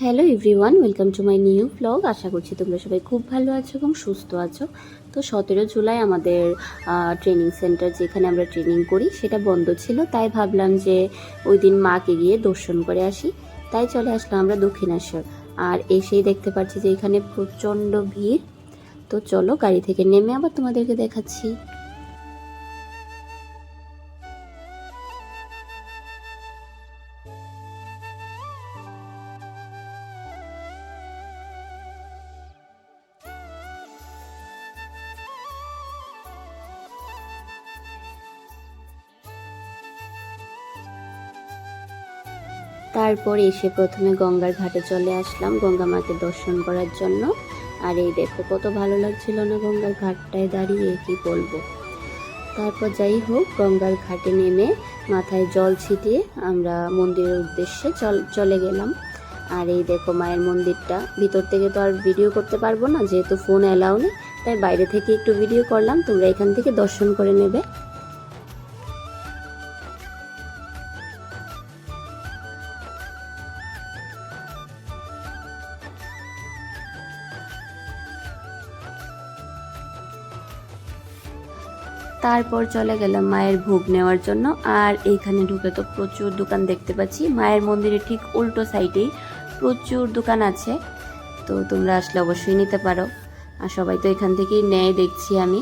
Hello everyone welcome to my new blog আশা করছি তোমরা সবাই খুব ভালো আছো এবং সুস্থ আছো। তো সতেরো জুলাই আমাদের ট্রেনিং সেন্টার যেখানে আমরা ট্রেনিং করি, সেটা বন্ধ ছিল। তাই ভাবলাম যে ওই দিন মাকে গিয়ে দর্শন করে আসি। তাই চলে আসলাম আমরা দক্ষিণেশ্বর। আর এসেই দেখতে পাচ্ছি যে এখানে প্রচণ্ড ভিড়। তো চলো গাড়ি থেকে নেমে আবার তোমাদেরকে দেখাচ্ছি। তারপর এসে প্রথমে গঙ্গার ঘাটে চলে আসলাম। গঙ্গা মাকে দর্শন করার জন্য। আর এই দেখো, কত ভালো লাগছিল না গঙ্গার ঘাটটায় দাঁড়িয়ে, কি বলব? তারপর যাই হোক, গঙ্গার ঘাটে নেমে মাথায় জল ছিটিয়ে আমরা মন্দিরের উদ্দেশ্যে চল গেলাম। আর এই দেখো মায়ের মন্দিরটা। ভিতর থেকে তো আর ভিডিও করতে পারব না, যেহেতু ফোন অ্যালাউ নেই, তাই বাইরে থেকে একটু ভিডিও করলাম। তোমরা এখান থেকে দর্শন করে নেবে। তারপর চলে গেলাম মায়ের ভোগ নেওয়ার জন্য। আর এইখানে ঢুকে তো প্রচুর দোকান দেখতে পাচ্ছি। মায়ের মন্দিরের ঠিক উল্টো সাইডেই প্রচুর দোকান আছে। তো তোমরা আসলে অবশ্যই নিতে পারো। আর সবাই তো এখান থেকেই নেয়, দেখছি আমি।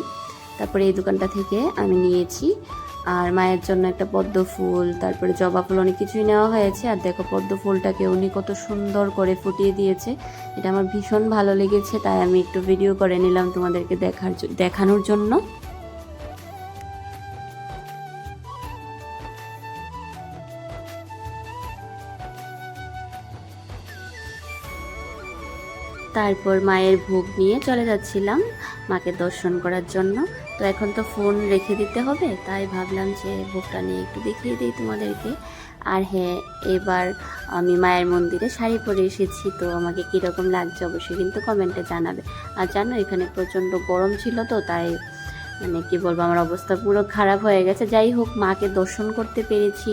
তারপরে এই দোকানটা থেকে আমি নিয়েছি। আর মায়ের জন্য একটা পদ্ম ফুল, তারপরে জবা ফুল অনেক কিছুই নেওয়া হয়েছে। আর দেখো পদ্ম ফুলটাকে উনি কত সুন্দর করে ফুটিয়ে দিয়েছে। এটা আমার ভীষণ ভালো লেগেছে, তাই আমি একটু ভিডিও করে নিলাম তোমাদেরকে দেখার দেখানোর জন্য। তারপর মায়ের ভোগ নিয়ে চলে যাচ্ছিলাম মাকে দর্শন করার জন্য। তো এখন তো ফোন রেখে দিতে হবে, তাই ভাবলাম যে ভোগটা নিয়ে একটু দেখিয়ে দিই তোমাদেরকে। আর হ্যাঁ এবার আমি মায়ের মন্দিরে শাড়ি পরে এসেছি, তো আমাকে কীরকম লাগছে অবশ্যই কিন্তু কমেন্টে জানাবে। আর জানো, এখানে প্রচণ্ড গরম ছিল তো, তাই মানে কি বলব, আমার অবস্থা পুরো খারাপ হয়ে গেছে। যাই হোক, মাকে দর্শন করতে পেরেছি।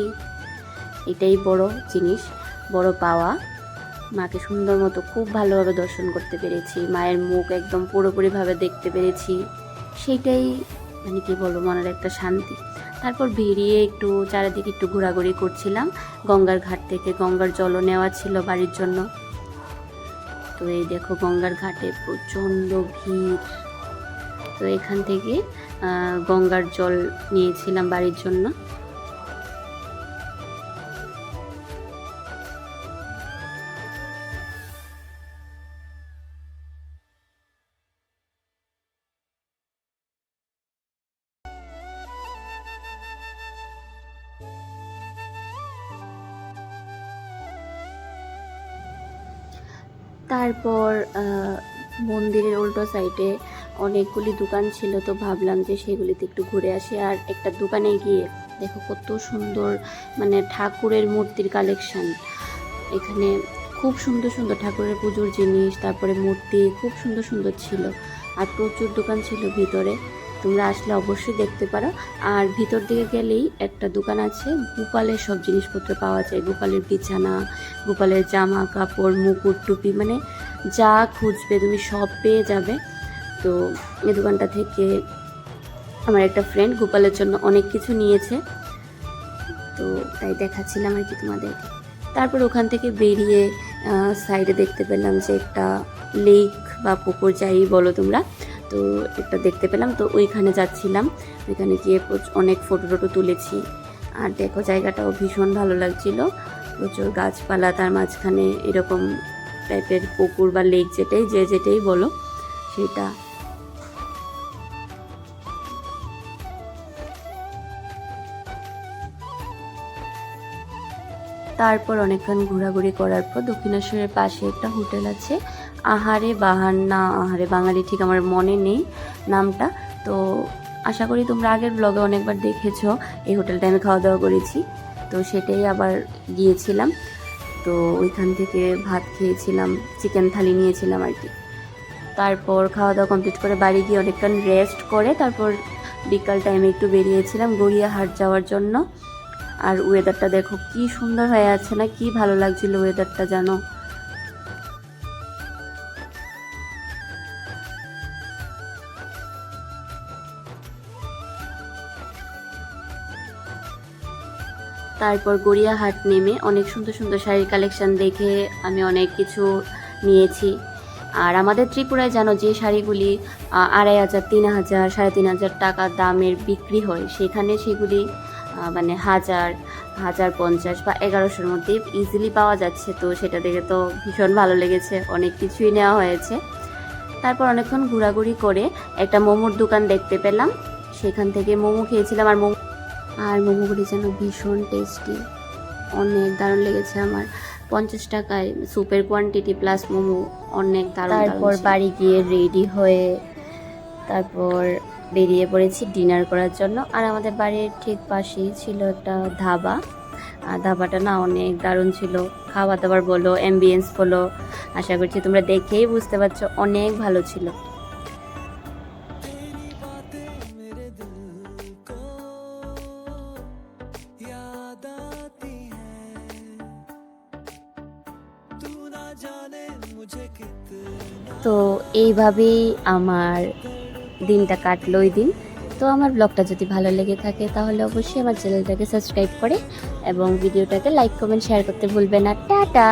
এটাই বড় জিনিস, বড় পাওয়া। মাকে সুন্দর মতো খুব ভালোভাবে দর্শন করতে পেরেছি। মায়ের মুখ একদম পুরোপুরিভাবে দেখতে পেরেছি। সেইটাই মানে কি বলব, মনের একটা শান্তি। তারপর বেরিয়ে একটু চারিদিকে একটু ঘোরাঘুরি করছিলাম। গঙ্গার ঘাট থেকে গঙ্গার জলও নেওয়া ছিল বাড়ির জন্য। তো এই দেখো গঙ্গার ঘাটে প্রচণ্ড ভিড়। তো এখান থেকে গঙ্গার জল নিয়েছিলাম বাড়ির জন্য। তারপর মন্দিরের উল্টো সাইডে অনেকগুলি দোকান ছিল, তো ভাবলাম যে সেগুলিতে একটু ঘুরে আসি। আর একটা দোকানে গিয়ে দেখো কত সুন্দর মানে ঠাকুরের মূর্তির কালেকশন এখানে খুব সুন্দর সুন্দর ঠাকুরের পুজোর জিনিস, তারপরে মূর্তি খুব সুন্দর সুন্দর ছিল। আর প্রচুর দোকান ছিল ভিতরে। তোমরা আসলে অবশ্যই দেখতে পারো। আর ভিতর দিকে গেলেই একটা দোকান আছে, গোপালের সব জিনিসপত্র পাওয়া যায়। গোপালের বিছানা, গোপালের জামা কাপড় মুকুট, টুপি মানে যা খুঁজবে তুমি সব পেয়ে যাবে। তো এই দোকানটা থেকে আমার একটা ফ্রেন্ড গোপালের জন্য অনেক কিছু নিয়েছে। তো তাই দেখাচ্ছিলাম আর কি তোমাদের। তারপর ওখান থেকে বেরিয়ে সাইডে দেখতে পেলাম যে একটা লেক বা পুকুর যাই বলো তোমরা। তো একটা দেখতে পেলাম, তো ওইখানে যাচ্ছিলাম। ওইখানে গিয়ে অনেক ফটো টটো তুলেছি। আর দেখো জায়গাটাও ভীষণ ভালো লাগছিল। প্রচুর গাছপালা, তার মাঝখানে এরকম টাইপের পুকুর বা লেক যেটাই, যে যেটাই বলো, সেটা। তারপর অনেকক্ষণ ঘোরাঘুরি করার পর দক্ষিণেশ্বরের পাশে একটা হোটেল আছে। আহারে বাহার, না আহারে বাঙালি ঠিক আমার মনে নেই নামটা। তো আশা করি তোমরা আগের ব্লগে অনেকবার দেখেছ, এই হোটেলটা আমি খাওয়া দাওয়া করেছি। তো সেটাই আবার গিয়েছিলাম। তো ওইখান থেকে ভাত খেয়েছিলাম চিকেন থালি নিয়েছিলাম আর কি। তারপর খাওয়া দাওয়া কমপ্লিট করে বাড়ি গিয়ে অনেকক্ষণ রেস্ট করে তারপর বিকাল টাইমে একটু বেরিয়েছিলাম গড়িয়াহাট যাওয়ার জন্য। আর ওয়েদারটা দেখো কি সুন্দর হয়ে আছে না, কি ভালো লাগছিল ওয়েদারটা জানো? তারপর গড়িয়াহাট নেমে অনেক সুন্দর সুন্দর শাড়ির কালেকশন দেখে আমি অনেক কিছু নিয়েছি। আর আমাদের ত্রিপুরায় জানো যে শাড়িগুলি আড়াই হাজার, তিন হাজার, সাড়ে তিন হাজার টাকা দামের বিক্রি হয়, সেখানে সেগুলি মানে হাজার হাজার পঞ্চাশ বা এগারোশোর মধ্যে ইজিলি পাওয়া যাচ্ছে। তো সেটা দেখে তো ভীষণ ভালো লেগেছে, অনেক কিছুই নেওয়া হয়েছে। তারপর অনেকক্ষণ ঘোরাঘুরি করে একটা মোমোর দোকান দেখতে পেলাম। সেখান থেকে মোমো খেয়েছিলাম আর মোমো আর মোমোগুলি যেন ভীষণ টেস্টি অনেক দারুণ লেগেছে আমার। পঞ্চাশ টাকায় স্যুপের কোয়ান্টিটি প্লাস মোমো অনেক দারুণ তারপর বাড়ি গিয়ে রেডি হয়ে তারপর বেরিয়ে পড়েছি ডিনার করার জন্য। আর আমাদের বাড়ির ঠিক পাশেই ছিল একটা ধাবা। আর ধাবাটা না অনেক দারুণ ছিল। খাওয়া দাওয়ার বলো অ্যাম্বিয়েন্স বলো আশা করছি তোমরা দেখেই বুঝতে পারছ অনেক ভালো ছিল। তো এইভাবেই আমার দিনটা কাটলো ওই দিন। তো আমার ব্লগটা যদি ভালো লেগে থাকে তাহলে অবশ্যই আমার চ্যানেলটাকে সাবস্ক্রাইব করে এবং ভিডিওটাকে লাইক, কমেন্ট, শেয়ার করতে ভুলবে না। টাটা!